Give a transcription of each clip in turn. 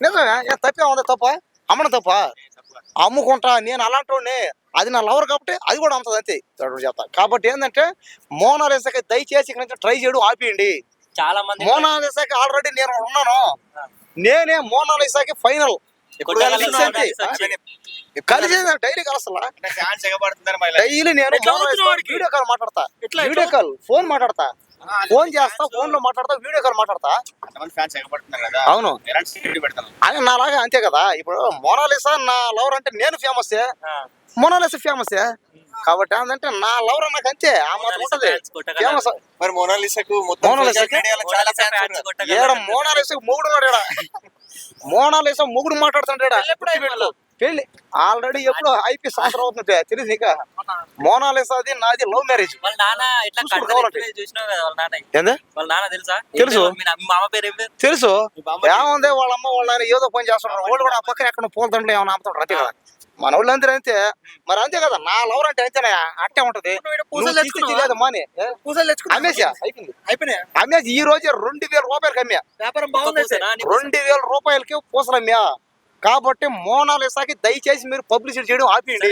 నిజమే ఏ తప్పే ఉంది తప్ప? అమ్మడం తప్ప? అమ్ముకుంటా నేను అలాంటి అది నా లవర్ కాబట్టి అది కూడా అమ్ముతుంది అంతే. చూడు చెప్తా కాబట్టి ఏంటంటే మోనాలిసాకి దయచేసి ఇక్కడ నుంచి ట్రై చేయడం ఆపేయండి. చాలా మంది మోనాలిసాకి ఆల్రెడీ నేను ఉన్నాను. నేనే మోనాలిసాకి ఫైనల్ ఇప్పుడు కలిసి డైలీ కలుస్తా డైలీ నేను? వీడియో కాల్ మాట్లాడతా. వీడియో? కాల్ ఫోన్ మాట్లాడతా. ఫోన్ చేస్తా ఫోన్లో మాట్లాడతా వీడియో కాల్ మాట్లాడతా. అవును. ఆయన నాలాగా అంతే కదా. ఇప్పుడు మోనాలిసా నా లవర్ అంటే నేను ఫేమస్ మోనాలిసా ఫేమస్ కాబట్టి ఏంటంటే నా లవర్ నాకు అంతే ఆ మాత్రం ఉంటది. ఫేమస్ మరి మోనాలిసాకు మోనాలిసాకి? ఉన్నారు. ఏడ మోనాలిసా మొగుడు ఉన్నాడు మోనాలిసా మొగుడు మాట్లాడుతుంటాడు? పెళ్ళి ఆల్రెడీ ఎప్పుడు ఐపీ సంవత్సరం అవుతుంది తెలియదు నీక? మోనాలిసాది నాది లవ్ మ్యారేజ్. తెలుసా? తెలుసు. తెలుసు. ఏముంది వాళ్ళ అమ్మ వాళ్ళ ఏదో పని చేస్తున్నారు. వాళ్ళు కూడా ఆ పక్కన ఎక్కడ పూలదండలు ఏమైనా అమ్ముతుంటారు అంతే కదా? మన వాళ్ళు అందరూ అంతే. మరి అంతే కదా నా లవర్ అంటే అంతేనా? అట్టే ఉంటది? తెలియదు మాని. అమ్మేసా అయిపోయింది. అమ్మేసి ఈ రోజే రెండు వేల రూపాయలకి అమ్మా? రెండు వేల రూపాయలకి పూసలు అమ్మా కాబట్టి మోనాలిసాకి దయచేసి మీరు పబ్లిసిటీ చేయడం ఆపేయండి.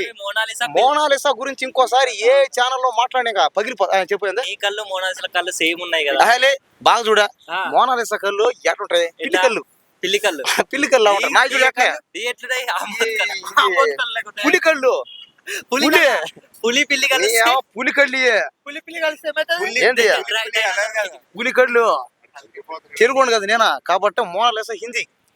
మోనాలిసా గురించి ఇంకోసారి ఏ ఛానల్లో మాట్లాడినా పగిలిపో ఆ, చెప్పు ఏంది? నీ కళ్ళు మోనాలిసా కళ్ళు సేమ్ ఉన్నాయి కదా. అహలే బాగా చూడ. మోనాలిసా కళ్ళు ఎట్లుంటాయి పిల్లి? కళ్ళు. పిల్లి కళ్ళు. పిల్లి కళ్ళు ఉంటాయి? నా చూడ ఎట్లా? ఈ ఎట్లున్నాయి? అమ్మోని కళ్ళు. అమ్మోని కళ్ళు లేకుండా. పులి కళ్ళు. పులి పిల్లి ఆ పులి కళ్ళు పులి పిల్లి కలిసి ఏంటి పులి కళ్ళు. తెలుగు కదా నేనా? కాబట్టి మోనాలిసా హిందీ.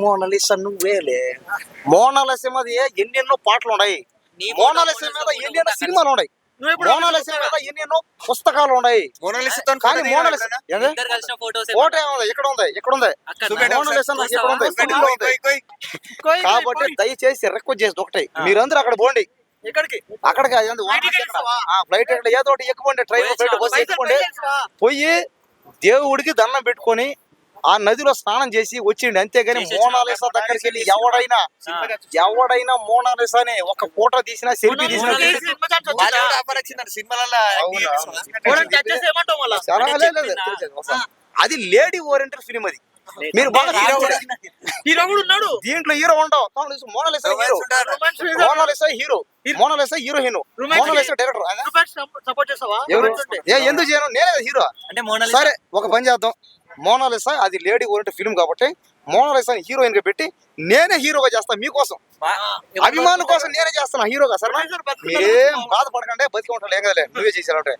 మోనాలిసా నువ్వేలే. మోనాలిసా మీద ఎన్నెన్నో పాటలు ఉన్నాయి మోనాలిసా మీద ఎన్నెన్నో సినిమాలు ఉన్నాయి. మోనాలిసా మీద ఎన్నెన్నో పుస్తకాలు ఉన్నాయి. కానీ ఫోటో మోనాలిసా ఓటే ఉంది ఇక్కడ ఉంది ఇక్కడ ఉంది మోనాలిసా ఇక్కడ ఉంది కాబట్టి. దయచేసి రిక్వెస్ట్ చేసి ఒకటే. మీరందరూ అక్కడ పోండి. ఎక్కడికి? అక్కడికి ఫ్లైట్ ఎక్కడ? ఏదో ఒకటి ఎక్కువండి. Train flight. బస్సు ఎక్కువండి పోయి దేవుడికి దండం పెట్టుకొని ఆ నదిలో స్నానం చేసి వచ్చిండి. అంతేగాని మోనాలిసా దగ్గరికి వెళ్ళి ఎవడైనా ఎవడైనా మోనాలిసాని ఒక ఫోటో తీసినా సెల్ఫీ తీసినా మొనాలిసా. అది లేడీ ఓరియంటెడ్ ఫిలిం అది. మీరు బాగా హీరో కూడా. ఉన్నాడు. దీంట్లో హీరో ఉండవు. Monalisa hero. Monalisa hero. Monalisa heroine. Monalisa director. Support చేస్తావా? ఎందుకు చేయను? నేనే హీరో. అంటే మోనాలిసా సరే ఒక పని చేద్దాం. మోనాలిసా అది లేడీ ఓరియంటెడ్ ఫిల్మ్ కాబట్టి మోనాలిసా హీరోయిన్గా పెట్టి నేనే హీరోగా చేస్తా మీకోసం. అభిమానుల కోసం నేనే చేస్తున్నా హీరోగా సరేనా? మీరేం బాధపడకండి బతికి ఉంటాడు ఏం కదలే. నువ్వే చేసారంటే